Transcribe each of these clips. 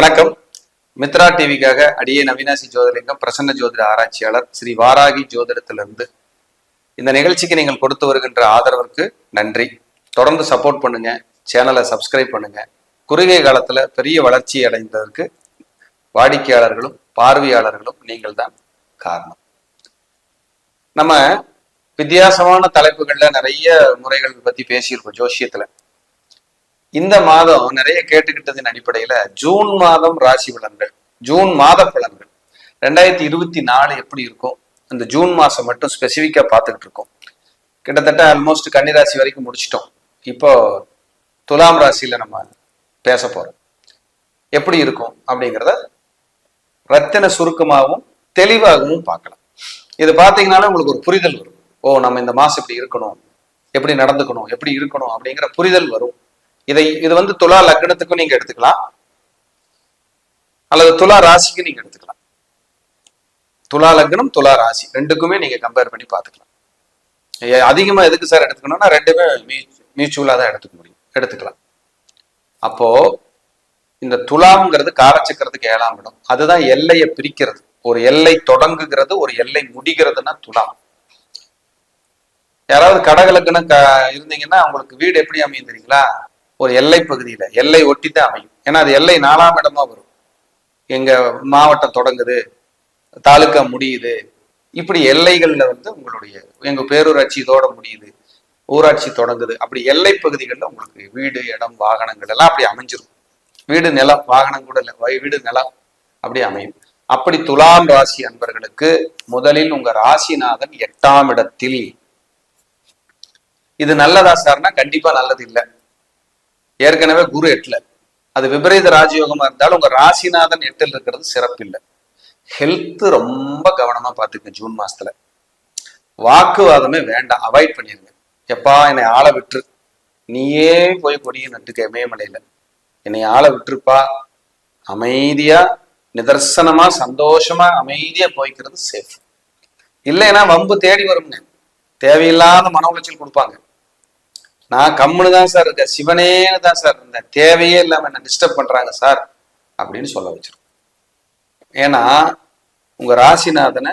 வணக்கம். மித்ரா டிவிக்காக அடியே நவீனாசி ஜோதிலிங்கம் பிரசன்ன ஜோதிட ஆராய்ச்சியாளர் ஸ்ரீ வாராகி ஜோதிடத்திலிருந்து. இந்த நிகழ்ச்சிக்கு நீங்கள் கொடுத்து வருகின்ற ஆதரவிற்கு நன்றி. தொடர்ந்து சப்போர்ட் பண்ணுங்க சேனலை சப்ஸ்கிரைப் பண்ணுங்க. குறுகிய காலத்துல பெரிய வளர்ச்சி அடைந்ததற்கு வாடிக்கையாளர்களும் பார்வையாளர்களும் நீங்கள் தான் காரணம். நம்ம வித்தியாசமான தலைப்புகள்ல நிறைய முறைகள் பத்தி பேசியிருக்கோம் ஜோசியத்துல. இந்த மாதம் நிறைய கேட்டுக்கிட்டதின் அடிப்படையில ஜூன் மாதம் ராசி பலன்கள் ஜூன் மாத பலன்கள். ரெண்டாயிரத்தி இருபத்தி நாலு எப்படி இருக்கும்? அந்த ஜூன் மாசம் மட்டும் ஸ்பெசிஃபிக்கா பார்த்துக்கிட்டு இருக்கோம். கிட்டத்தட்ட ஆல்மோஸ்ட் கன்னிராசி வரைக்கும் முடிச்சிட்டோம். இப்போ துலாம் ராசியில நம்ம பேச போறோம். எப்படி இருக்கும் அப்படிங்கிறத ரத்தின சுருக்கமாகவும் தெளிவாகவும் பார்க்கலாம். இது பார்த்தீங்கன்னாலே உங்களுக்கு ஒரு புரிதல் வரும். ஓ நம்ம இந்த மாசம் இப்படி இருக்கணும். எப்படி நடந்துக்கணும்? எப்படி இருக்கணும்? அப்படிங்கிற புரிதல் வரும். இதை இது வந்து துலா லக்னத்துக்கும் நீங்க எடுத்துக்கலாம். அல்லது துலா ராசிக்கும் நீங்க எடுத்துக்கலாம். துலா லக்னம் துலா ராசி. ரெண்டுக்குமே நீங்க கம்பேர் பண்ணி பார்த்துக்கலாம். அதிகமா எதுக்கு சார் எடுத்துக்கணும்னா ரெண்டுமே மியூச்சுவலா தான் எடுத்துக்க முடியும். எடுத்துக்கலாம். அப்போ இந்த துலாம்ங்கிறது காரச்சக்கரத்துக்கு ஏழாம் இடம். அதுதான் எல்லையை பிரிக்கிறது. ஒரு எல்லை தொடங்குகிறது ஒரு எல்லை முடிகிறதுனா துலாம். யாராவது கடகலக்குன்னு க இருந்தீங்கன்னா உங்களுக்கு வீடு எப்படி அமையும் தெரியுங்களா? ஒரு எல்லை பகுதியில எல்லை ஒட்டி தான் அமையும். ஏன்னா அது எல்லை நாலாம் இடமா வரும். எங்க மாவட்டம் தொடங்குது தாலுக்கா முடியுது. இப்படி எல்லைகள்ல வந்து உங்களுடைய எங்க பேரூராட்சி இதோட முடியுது ஊராட்சி தொடங்குது. அப்படி எல்லை பகுதிகளில் உங்களுக்கு வீடு இடம் வாகனங்கள் எல்லாம் அப்படி அமைஞ்சிரும். வீடு நிலம் வாகனம் கூட இல்லை வீடு நிலம் அப்படி அமையும். அப்படி துலாம் ராசி அன்பர்களுக்கு முதலில் உங்க ராசிநாதன் எட்டாம் இடத்தில். இது நல்லதா சார்னா கண்டிப்பா நல்லது இல்லை. ஏற்கனவே குரு எட்டுல. அது விபரீத ராஜயோகமா இருந்தாலும் உங்க ராசிநாதன் எட்டில் இருக்கிறது சிறப்பு இல்லை ஹெல்த் ரொம்ப கவனமா பாத்துக்க ஜூன் மாசத்துல. வாக்குவாதமே வேண்டாம் அவாய்ட் பண்ணிருங்க. எப்பா என்னை ஆளை விட்டுரு. நீயே போய் கொடிய நட்டுக்க இமயமலையில. என்னை ஆளை விட்டுருப்பா. அமைதியா நிதர்சனமா சந்தோஷமா அமைதியா போய்க்கிறது சேஃப் இல்லைன்னா வம்பு தேடி வருங்க தேவையில்லாத மன உளைச்சல் கொடுப்பாங்க. நான் கம்முன்னு தான் சார் இருக்கேன். சிவனே தான் சார் இருந்தேன். தேவையே இல்லாம என்ன டிஸ்டர்ப் பண்றாங்க சார் அப்படின்னு சொல்ல வச்சிரும் ஏன்னா உங்க ராசிநாதனை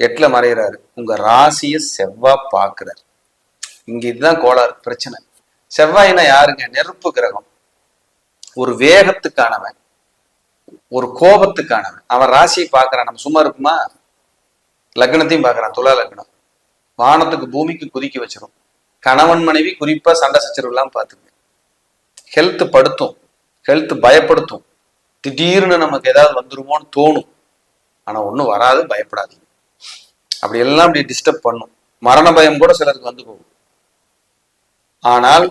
எட்டுல மறைகிறாரு உங்க ராசியை செவ்வாய் பாக்குறாரு இங்க இதுதான் கோளாறு பிரச்சனை. செவ்வாய்னா யாருங்க? நெருப்பு கிரகம். ஒரு வேகத்துக்கானவன். ஒரு கோபத்துக்கானவன். அவன் ராசியை பார்க்கறான். நம்ம சும்மா இருக்குமா? லக்னத்தையும் பார்க்கறான். துலா லக்னம். வானத்துக்கு பூமிக்கு குதிக்க வச்சிரும். கணவன் மனைவி குறிப்பா சண்டை சச்சரவுலாம் பார்த்துங்க ஹெல்த் படுத்தும். ஹெல்த் பயப்படுத்தும். திடீர்னு நமக்கு ஏதாவது வந்துருமோன்னு தோணும். ஆனா ஒண்ணும் வராது பயப்படாதீங்க. அப்படி எல்லாம் அப்படி டிஸ்டர்ப் பண்ணும். மரண பயம் கூட சிலருக்கு வந்து போகும். ஆனால்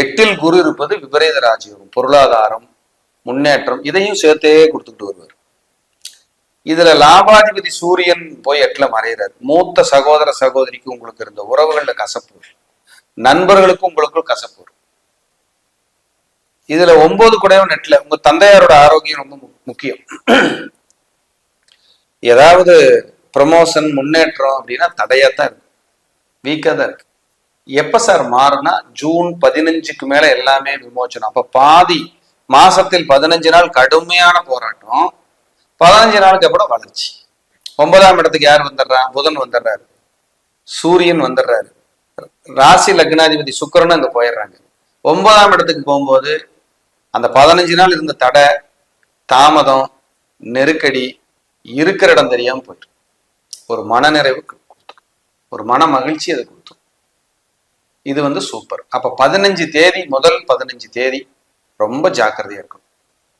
எட்டில் குரு இருப்பது விபரீத ராஜயோகம் பொருளாதாரம் முன்னேற்றம் இதையும் சேர்த்தே கொடுத்துட்டு வருவார். இதுல லாபாதிபதி சூரியன் போய் எட்டுல மறைகிறார் மூத்த சகோதர சகோதரிக்கு உங்களுக்கு இருந்த உறவுகள்ல கசப்பு. நண்பர்களுக்கும் உங்களுக்கும் கசப்பு இதுல ஒன்பது கூடவும் நெட்ல உங்க தந்தையாரோட ஆரோக்கியம் ரொம்ப முக்கியம். ஏதாவது ப்ரமோஷன் முன்னேற்றம் அப்படின்னா தடையா தான் இருக்கு. வீக்கா தான் இருக்கு. எப்ப சார் மாறுனா ஜூன் பதினஞ்சுக்கு மேல எல்லாமே விமோச்சனம். அப்ப பாதி மாசத்தில் பதினஞ்சு நாள் கடுமையான போராட்டம். பதினஞ்சு நாளுக்கு அப்புறம் வளர்ச்சி. ஒன்பதாம் இடத்துக்கு யார் வந்துடுறான்? புதன் வந்துடுறாரு. சூரியன் வந்துடுறாரு. ராசி லக்னாதிபதி சுக்கிரனும் அங்க போயிடுறாங்க. ஒன்பதாம் இடத்துக்கு போகும்போது அந்த பதினஞ்சு நாள் இருந்த தடை தாமதம் நெருக்கடி இருக்கிற இடம் தெரியாம போயிட்டு. ஒரு மனநிறைவு கொடுத்தோம் ஒரு மன மகிழ்ச்சி அது கொடுத்தோம் இது வந்து சூப்பர் அப்ப பதினஞ்சு தேதி முதல் பதினஞ்சு தேதி ரொம்ப ஜாக்கிரதையா இருக்கணும்.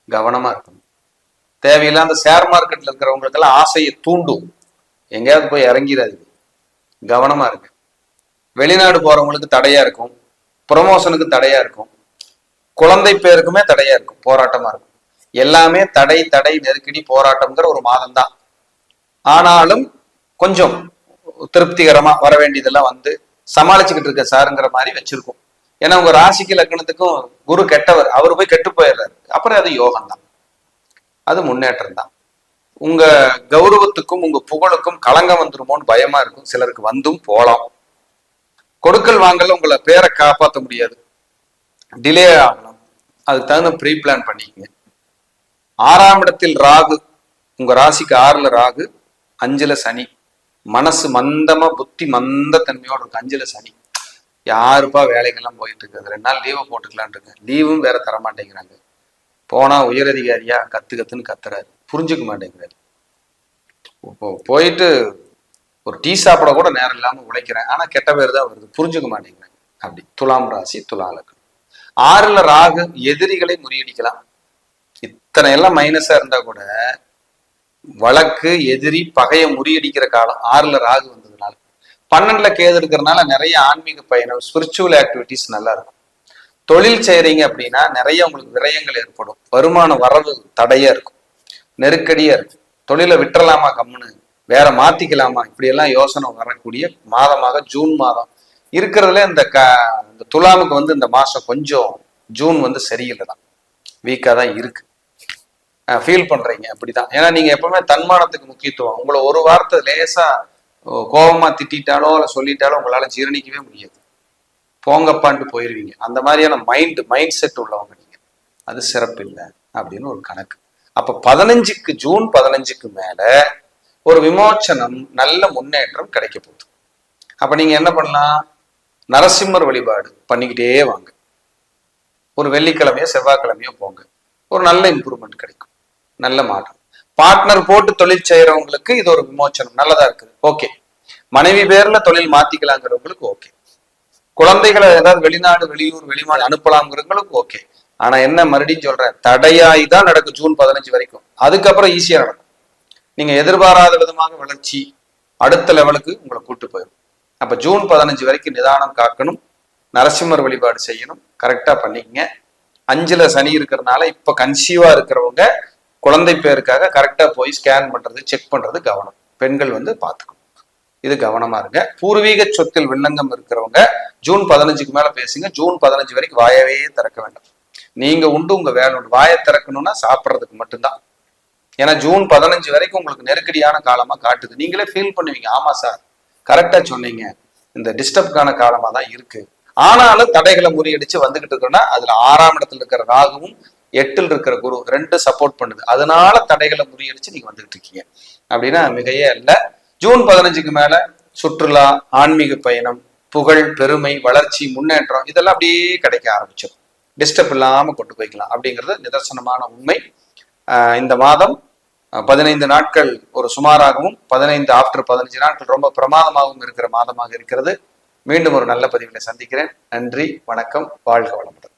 கவனமா இருக்கணும். தேவையில்லாத ஷேர் மார்க்கெட்ல இருக்கிறவங்களுக்கெல்லாம் ஆசையை தூண்டும். எங்கேயாவது போய் இறங்கிடாது கவனமா இருக்கு வெளிநாடு போறவங்களுக்கு தடையா இருக்கும். ப்ரொமோஷனுக்கு தடையா இருக்கும். குழந்தை பேருக்குமே தடையா இருக்கும். போராட்டமா இருக்கும். எல்லாமே தடை தடை நெருக்கடி போராட்டம்ங்கிற ஒரு மாதம் தான் ஆனாலும் கொஞ்சம் திருப்திகரமா வர வேண்டியதெல்லாம் வந்து சமாளிச்சுக்கிட்டு இருக்க சாருங்கிற மாதிரி வச்சிருக்கோம். ஏன்னா உங்க ராசிக்கு லக்னத்துக்கும் குரு கெட்டவர். அவர் போய் கெட்டு போயிடுறாரு. அப்புறம் அது யோகம் தான் அது முன்னேற்றம் தான் உங்க கௌரவத்துக்கும் உங்க புகழுக்கும் களங்கம் வந்துருமோன்னு பயமா இருக்கும். சிலருக்கு வந்தும் போகலாம் கொடுக்கல் வாங்கல உங்களை பேரை காப்பாற்ற முடியாது. டிலே ஆகலாம். அதுக்கு தகுந்த ப்ரீ பிளான் பண்ணிக்கங்க. ஆறாம் இடத்தில் ராகு. உங்க ராசிக்கு ஆறுல ராகு அஞ்சுல சனி. மனசு மந்தமா புத்தி மந்த தன்மையோட இருக்கு. அஞ்சுல சனி. யாருப்பா வேலைக்கெல்லாம் போயிட்டு இருக்கு ரெண்டு நாள் லீவை போட்டுக்கலான் இருக்கு லீவும் வேற தர மாட்டேங்கிறாங்க போனா உயரதிகாரியா கத்து கத்துன்னு கத்துறாரு. புரிஞ்சுக்க மாட்டேங்கிறாரு. இப்போ போயிட்டு ஒரு டீ சாப்பிட கூட நேரம் இல்லாம உழைக்கிறேன். ஆனா கெட்ட பேர் தான் வருது. புரிஞ்சுக்க மாட்டேங்கிறாங்க. அப்படி. துலாம் ராசி துலாலக்கு ஆறுல ராகு எதிரிகளை முறியடிக்கலாம். இத்தனை எல்லாம் மைனஸா இருந்தா கூட வழக்கு எதிரி பகையை முறியடிக்கிற காலம் ஆறுல ராகு வந்ததுனால. பன்னெண்டுல கேது இருக்கிறதுனால நிறைய ஆன்மீக பயணம் ஸ்பிரிச்சுவல் ஆக்டிவிட்டிஸ் நல்லா இருக்கும். தொழில் செய்கிறீங்க அப்படின்னா நிறைய உங்களுக்கு விரயங்கள் ஏற்படும். வருமான வரவு தடையாக இருக்கும். நெருக்கடியாக இருக்கும். தொழிலை விட்டுறலாமா கம்முன்னு? வேற மாத்திக்கலாமா? இப்படியெல்லாம் யோசனை வரக்கூடிய மாதமாக ஜூன் மாதம். இருக்கிறதுல இந்த க இந்த துலாமுக்கு வந்து இந்த மாதம் கொஞ்சம் ஜூன் வந்து சரியில்லை தான். வீக்காக தான் இருக்கு. ஃபீல் பண்றீங்க அப்படிதான். ஏன்னா நீங்கள் எப்பவுமே தன்மானத்துக்கு முக்கியத்துவம். உங்களை ஒரு வார்த்தை லேசாக கோபமாக திட்டாலோ திட்டிட்டாலோ சொல்லிட்டாலோ உங்களால் ஜீரணிக்கவே முடியாது. போங்கப்பான்ட்டு போயிருவீங்க. அந்த மாதிரியான மைண்ட் மைண்ட் செட் உள்ளவங்க நீங்க. அது சிறப்பு இல்லை அப்படின்னு ஒரு கணக்கு. அப்ப பதினஞ்சுக்கு ஜூன் பதினஞ்சுக்கு மேல ஒரு விமோச்சனம் நல்ல முன்னேற்றம் கிடைக்க போகுது. அப்ப நீங்க என்ன பண்ணலாம்? நரசிம்மர் வழிபாடு பண்ணிக்கிட்டே வாங்க. ஒரு வெள்ளிக்கிழமையோ செவ்வாய்க்கிழமையோ போங்க. ஒரு நல்ல இம்ப்ரூவ்மெண்ட் கிடைக்கும். நல்ல மாற்றம். பார்ட்னர் போட்டு தொழில் செய்யறவங்களுக்கு இது ஒரு விமோச்சனம். நல்லதா இருக்குது. ஓகே மனைவி பேர்ல தொழில் மாத்திக்கலாங்கிறவங்களுக்கு ஓகே குழந்தைகளை ஏதாவது வெளிநாடு வெளியூர் வெளிமாநிலம் அனுப்பலாம்ங்கிறவங்களுக்கு ஓகே ஆனா என்ன மறுபடியும் சொல்றேன் தடையாய் தான் நடக்கும் ஜூன் பதினஞ்சு வரைக்கும். அதுக்கப்புறம் ஈஸியா நடக்கும். நீங்க எதிர்பாராத விதமாக வளர்ச்சி அடுத்த லெவலுக்கு உங்களை கூட்டு போயிடும். அப்ப ஜூன் பதினஞ்சு வரைக்கும் நிதானம் காக்கணும் நரசிம்மர் வழிபாடு செய்யணும் கரெக்டா பண்ணிக்கங்க. அஞ்சுல சனி இருக்கிறதுனால இப்ப கன்சீவா இருக்கிறவங்க குழந்தை பேருக்காக கரெக்டா போய் ஸ்கேன் பண்றது செக் பண்றது கவனம். பெண்கள் வந்து பார்த்துக்கணும். இது கவனமா இருங்க. பூர்வீக சொத்தில் விண்ணங்கம் இருக்கிறவங்க ஜூன் பதினஞ்சுக்கு மேல பேசுங்க. ஜூன் பதினஞ்சு வரைக்கும் வாயவே திறக்க வேண்டாம். நீங்க உண்டு உங்க வேலை உண்டு. வாயை திறக்கணும்னா சாப்பிட்றதுக்கு மட்டும்தான். ஏன்னா ஜூன் பதினஞ்சு வரைக்கும் உங்களுக்கு நெருக்கடியான காலமா காட்டுது. நீங்களே ஃபீல் பண்ணுவீங்க. ஆமா சார். கரெக்டா சொன்னீங்க. இந்த டிஸ்டர்ப்கான காலமா தான் இருக்கு. ஆனாலும் தடைகளை முறியடிச்சு வந்துகிட்டு இருக்கோம்னா அதுல ஆறாம் இடத்துல இருக்கிற ராகுவும் எட்டில் இருக்கிற குரு ரெண்டு சப்போர்ட் பண்ணுது. அதனால தடைகளை முறியடிச்சு நீங்க வந்துகிட்டு இருக்கீங்க. அப்படின்னா மிகையே அல்ல ஜூன் பதினஞ்சுக்கு மேல சுற்றுலா ஆன்மீக பயணம் புகழ் பெருமை வளர்ச்சி முன்னேற்றம் இதெல்லாம் அப்படியே கிடைக்க ஆரம்பிச்சிடும் டிஸ்டர்ப் இல்லாம கொண்டு போய்க்கலாம். அப்படிங்கிறது நிதர்சனமான உண்மை. இந்த மாதம் பதினைந்து நாட்கள் ஒரு சுமாராகவும் பதினைந்து ஆஃப்டர் பதினஞ்சு நாட்கள் ரொம்ப பிரமாதமாகவும் இருக்கிற மாதமாக இருக்கிறது. மீண்டும் ஒரு நல்ல பதிவில் சந்திக்கிறேன். நன்றி வணக்கம் வாழ்க வளமுடன்.